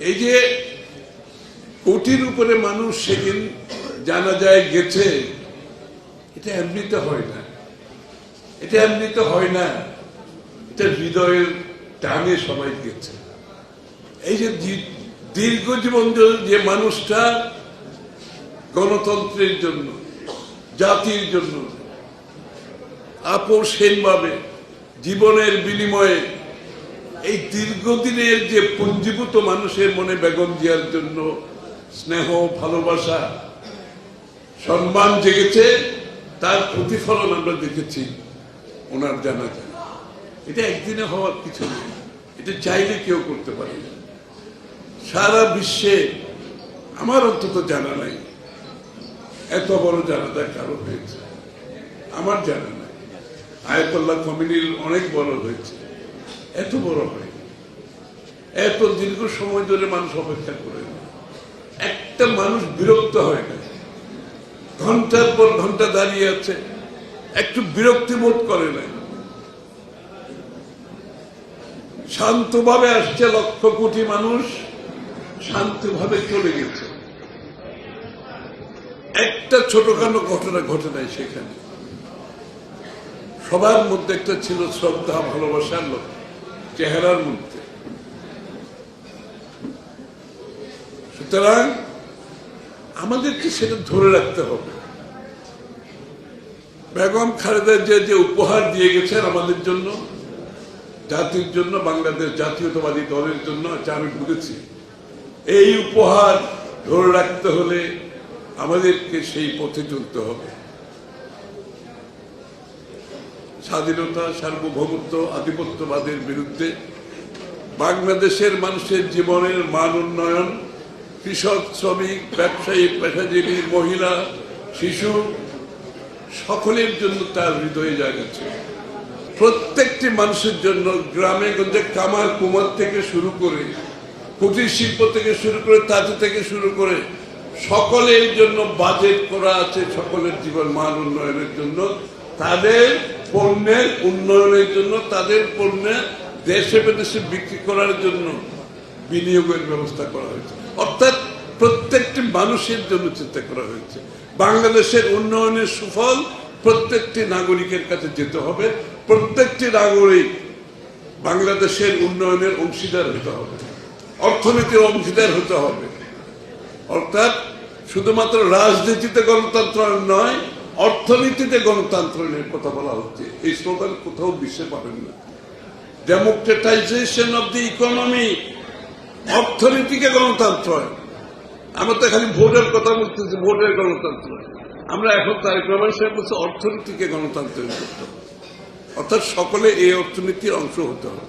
এই যে কোটির উপরে মানুষ সেদিন জানা যায় গেছে, এটা এমনিতে হয় না। এটা এমনিতে হয় না। এটা হৃদয়ের টানে সবাই গেছে। এই যে দীর্ঘ জীবন যে- মানুষটা গণতন্ত্রের জন্য, জাতির জন্য আপোষহীনভাবে জীবনের বিনিময়ে এই দীর্ঘদিনের যে পুঞ্জীভূত মানুষের মনে বেগম জিয়ার জন্য স্নেহ, ভালোবাসা, সম্মান জেগেছে, তার প্রতিফলন আমরা দেখেছি ওনার জানা যায় এটা একদিনে হওয়ার কিছু নেই। এটা চাইলে কেউ করতে পারে সারা বিশ্বে আমার অন্তত জানা নাই এত বড় জানাজা কারও হয়েছে। আমার জানা নাই। আয়তুল্লাহ কমিনির অনেক বড় হয়েছে। এত বড় হয় এত দীর্ঘ সময় ধরে মানুষ অপেক্ষা করে একটা মানুষ বিরক্ত হয় না ঘণ্টার পর ঘণ্টা দাঁড়িয়ে আছে, একটু বিরক্তি বোধ করে না শান্তভাবে আসছে লক্ষ কোটি মানুষ, শান্তভাবে চলে গেছে। একটা ছোটখাটো ঘটনা ঘটে নাই সেখানে। সবার মধ্যে একটা ছিল শ্রদ্ধা, ভালোবাসার লোক। চেহারার মধ্যে। সুতরাং আমাদেরকে সেটা ধরে রাখতে হবে। বেগম খালেদা যে যে উপহার দিয়ে গেছেন আমাদের জন্য, জাতির জন্য, বাংলাদেশ জাতীয়তাবাদী দলের জন্য আমি বুঝেছি, এই উপহার ধরে রাখতে হলে আমাদেরকে সেই পথে চলতে হবে। স্বাধীনতা, সার্বভৌমত্ব, আধিপত্যবাদের বিরুদ্ধে বাংলাদেশের মানুষের জীবনের মান উন্নয়ন, কৃষক, শ্রমিক, ব্যবসায়ী, পেশাজীবী, মহিলা, শিশু, সকলের জন্য তার হৃদয়ে ছিল প্রত্যেকটি মানুষের জন্য গ্রামে গঞ্জে কামার কুমার থেকে শুরু করে, কুটির শিল্প থেকে শুরু করে, তাঁতি থেকে শুরু করে, সকলের জন্য বাজেট করা আছে সকলের জীবন মান উন্নয়নের জন্য। তাদের পণ্যের উন্নয়নের জন্য, তাদের পণ্যের দেশে বিদেশে বিক্রি করার জন্য বিনিয়োগের ব্যবস্থা করা হয়েছে। অর্থাৎ প্রত্যেকটি মানুষের জন্য চিন্তা করা হয়েছে। বাংলাদেশের উন্নয়নের সুফল প্রত্যেকটি নাগরিকের কাছে যেতে হবে। প্রত্যেকটি নাগরিক বাংলাদেশের উন্নয়নের অংশীদার হতে হবে। অর্থনীতির অংশীদার হতে হবে। অর্থাৎ শুধুমাত্র রাজনীতিতে গণতন্ত্র নয় অর্থনীতিতে গণতন্ত্র নিয়ে কথা বলা হচ্ছে। এই স্লোগান কোথাও বিশ্বে পাবেন না। ডেমোক্রেটাইজেশন অব দি ইকোনমি অর্থনীতিকে গণতন্ত্র আমরা তো খালি ভোটের কথা বলতেছি, ভোটের গণতন্ত্র আমরা এখন তারেক রহমান সাহেব বলছে, অর্থনীতিকে গণতন্ত্রের করতে হবে। অর্থাৎ সকলে এই অর্থনীতির অংশ হতে হবে।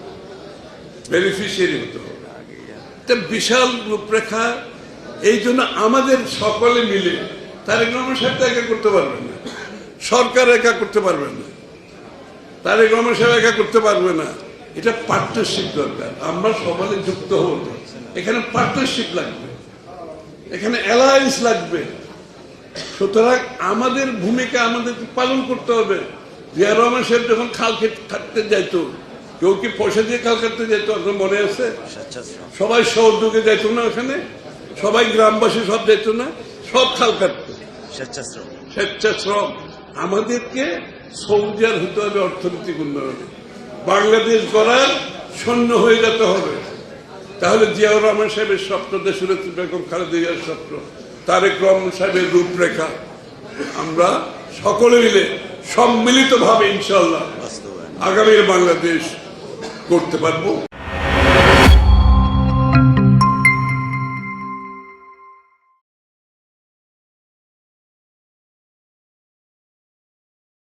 বেনিফিশিয়ারি হতে হবে। বিশাল রূপরেখা, এই জন্য আমাদের সকলে মিলে তারেক রহমান সাহেব তো করতে পারবেন না। সরকার একা করতে পারবে না। তারেক রহমান সাহেব একা করতে পারবে না। এটা পার্টনারশিপ দরকার। আমরা সবাই যুক্ত হব। এখানে পার্টনারশিপ লাগবে। এখানে অ্যালায়েন্স লাগবে। সুতরাং আমাদের ভূমিকা আমাদের পালন করতে হবে। জিয়া রহমান সাহেব যখন খাল খেত- কাটতে যাইতো কেউ কি পয়সা দিয়ে খাল কাটতে যাইতো? আপনার মনে আছে? সবাই সহযোগে যাইত না ওখানে? সবাই গ্রামবাসী সব যাইতো না? সব খাল কাটতো। স্বেচ্ছাশ্রম। স্বেচ্ছাশ্রম। আমাদেরকে সৌজার হতে হবে অর্থনৈতিক উন্নয়নে। বাংলাদেশ গড়ার শূন্য হয়ে যেতে হবে। তাহলে জিয়াউর রহমান সাহেবের স্বপ্ন দেশের বেগম খালেদা জিয়ার স্বপ্ন, তারেক রহমান সাহেবের রূপরেখা। আমরা সকলে মিলে, সম্মিলিতভাবে ইনশাল্লাহ আগামীর বাংলাদেশ করতে পারব।